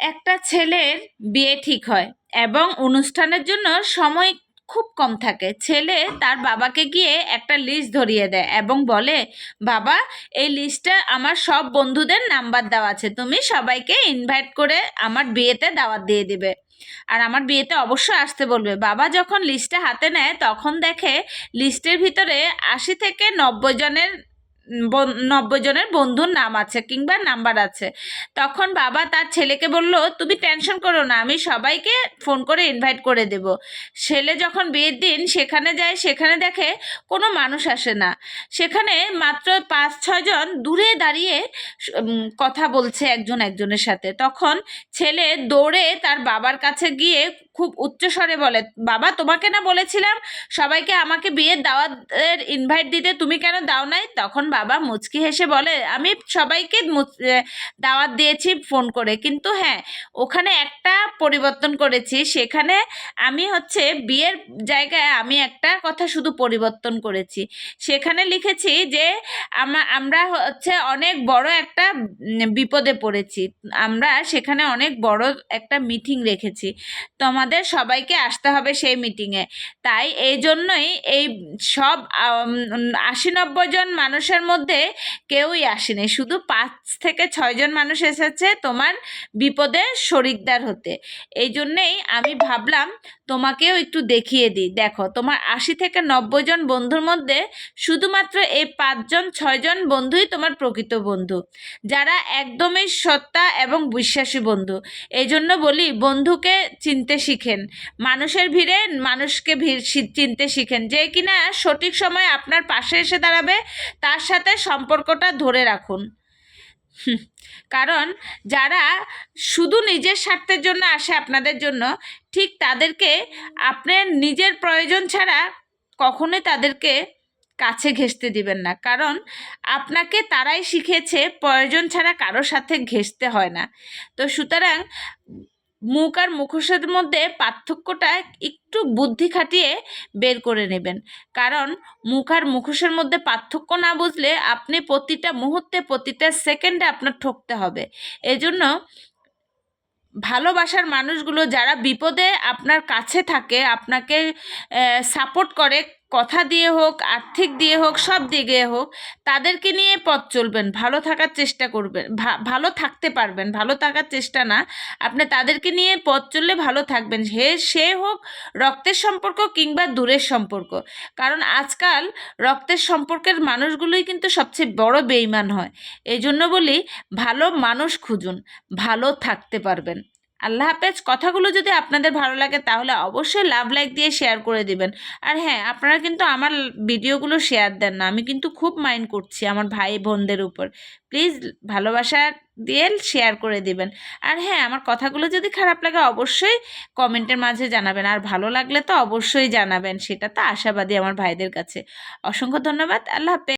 একটা ছেলের বিয়ে ঠিক হয় এবং অনুষ্ঠানের জন্য সময় খুব কম থাকে। ছেলে তার বাবাকে গিয়ে একটা লিস্ট ধরিয়ে দেয় এবং বলে, বাবা, এই লিস্টে আমার সব বন্ধুদের নাম্বার দেওয়া আছে। তুমি সবাইকে ইনভাইট করে আমার বিয়েতে দাওয়াত দিয়ে দিবে। আর আমার বিয়েতে অবশ্যই আসতে বলবে। বাবা যখন লিস্টটা হাতে নেয়, তখন দেখে লিস্টের ভিতরে আশি থেকে নব্বই জনের নব্বই জনের বন্ধুর নাম আছে কিংবা নাম্বার আছে। তখন বাবা তার ছেলেকে বলল, তুমি টেনশন করো না, আমি সবাইকে ফোন করে ইনভাইট করে দেব। ছেলে যখন বিয়ের দিন সেখানে যায়, সেখানে দেখে কোনো মানুষ আসে না। সেখানে মাত্র পাঁচ ছয়জন দূরে দাঁড়িয়ে কথা বলছে একজন একজনের সাথে। তখন ছেলে দৌড়ে তার বাবার কাছে গিয়ে খুব উচ্চস্বরে বলে, বাবা, তোমাকে না বলেছিলাম সবাইকে আমাকে বিয়ের দাওয়াতের ইনভাইট দিতে, তুমি কেন দাও নাই? তখন বাবা মুচকি হেসে বলে, আমি সবাইকে দাওয়াত দিয়েছি ফোন করে। কিন্তু হ্যাঁ ওখানে একটা পরিবর্তন করেছি। সেখানে আমি হচ্ছে বিয়ের জায়গায় আমি একটা কথা শুধু পরিবর্তন করেছি। সেখানে লিখেছি যে, আমা, আমরা হচ্ছে অনেক বড় একটা বিপদে পড়েছি। আমরা সেখানে অনেক বড় একটা মিটিং রেখেছি। তোমাদের সবাইকে আসতে হবে সেই মিটিংয়ে। তাই এই জন্যই এই সব আশি নব্বই জন মানুষের মধ্যে কেউই আসেনি। শুধু পাঁচ থেকে ছয়জন মানুষ এসেছে তোমার বিপদে শরিকদার হতে। এই জন্যেই আমি ভাবলাম তোমাকেও একটু দেখিয়ে দিই। দেখো, তোমার আশি থেকে নব্বই জন বন্ধুর মধ্যে শুধুমাত্র এই পাঁচজন ছয়জন বন্ধুই তোমার প্রকৃত বন্ধু। যারা একদমই সত্তা এবং বিশ্বাসী বন্ধু। এই জন্য বলি, বন্ধুকে চিনতে শিখেন। মানুষের ভিড়ে মানুষকে ভিড় চিনতে শিখেন। যে কিনা সঠিক সময় আপনার পাশে এসে দাঁড়াবে, তার সাথে সম্পর্কটা ধরে রাখুন। কারণ যারা শুধু নিজের স্বার্থের জন্য আসে আপনাদের জন্য, ঠিক তাদেরকে আপনার নিজের প্রয়োজন ছাড়া কখনোই তাদেরকে কাছে ঘেঁষতে দিবেন না। কারণ আপনাকে তারাই শিখেছে, প্রয়োজন ছাড়া কারোর সাথে ঘেঁষতে হয় না। তো সুতরাং মুখ আর মুখোশের মধ্যে পার্থক্যটা একটু বুদ্ধি খাটিয়ে বের করে নেবেন। কারণ মুখ আর মুখোশের মধ্যে পার্থক্য না বুঝলে আপনি প্রতিটা মুহূর্তে, প্রতিটা সেকেন্ডে আপনার ঠকতে হবে। এজন্য ভালোবাসার মানুষগুলো যারা বিপদে আপনার কাছে থাকে, আপনাকে সাপোর্ট করে কথা দিয়ে হোক, আর্থিক দিয়ে হোক, সব দিকে হোক, তাদেরকে নিয়ে পথ চলবেন, ভালো থাকার চেষ্টা করবেন ভালো থাকতে পারবেন, ভালো থাকার চেষ্টা না, আপনি তাদেরকে নিয়ে পথ চললে ভালো থাকবেন সে সে হোক রক্তের সম্পর্ক কিংবা দূরের সম্পর্ক, কারণ আজকাল রক্তের সম্পর্কের মানুষগুলোই কিন্তু সবচেয়ে বড় বেইমান হয় এই জন্য বলি ভালো মানুষ খুঁজুন, ভালো থাকতে পারবেন। আল্লাহ হাফেজ, কথাগুলো যদি আপনাদের ভালো লাগে তাহলে অবশ্যই লাভ লাইক দিয়ে শেয়ার করে দিবেন। আর হ্যাঁ আপনারা কিন্তু আমার ভিডিওগুলো শেয়ার দেন না, আমি কিন্তু খুব মাইন্ড করছি আমার ভাই বোনদের উপর। প্লিজ ভালোবাসা দিয়ে শেয়ার করে দিবেন। আর হ্যাঁ আমার কথাগুলো যদি খারাপ লাগে অবশ্যই কমেন্টের মাঝে জানাবেন, আর ভালো লাগলে তো অবশ্যই জানাবেন, সেটা তো আশাবাদী আমার ভাইদের কাছে। অসংখ্য ধন্যবাদ, আল্লাহ হাফেজ।